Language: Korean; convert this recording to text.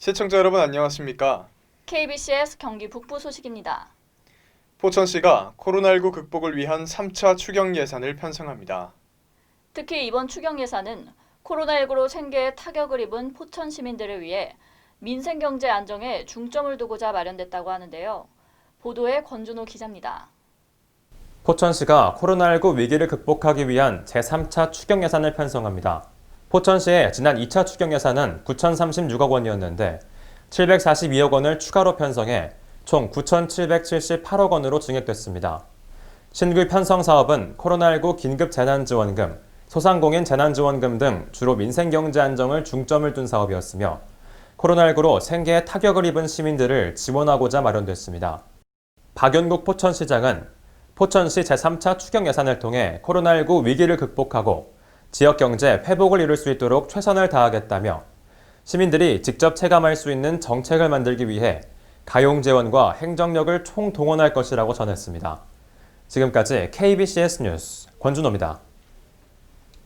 시청자 여러분 안녕하십니까? KBCS 경기 북부 소식입니다. 포천시가 코로나19 극복을 위한 3차 추경 예산을 편성합니다. 특히 이번 추경 예산은 코로나19로 생계에 타격을 입은 포천 시민들을 위해 민생 경제 안정에 중점을 두고자 마련됐다고 하는데요. 보도에 권준호 기자입니다. 포천시가 코로나19 위기를 극복하기 위한 제3차 추경 예산을 편성합니다. 포천시의 지난 2차 추경 예산은 9,036억 원이었는데 742억 원을 추가로 편성해 총 9,778억 원으로 증액됐습니다. 신규 편성 사업은 코로나19 긴급 재난지원금, 소상공인 재난지원금 등 주로 민생경제 안정을 중점을 둔 사업이었으며 코로나19로 생계에 타격을 입은 시민들을 지원하고자 마련됐습니다. 박연국 포천시장은 포천시 제3차 추경 예산을 통해 코로나19 위기를 극복하고 지역 경제 회복을 이룰 수 있도록 최선을 다하겠다며 시민들이 직접 체감할 수 있는 정책을 만들기 위해 가용 재원과 행정력을 총동원할 것이라고 전했습니다. 지금까지 KBCS 뉴스 권준호입니다.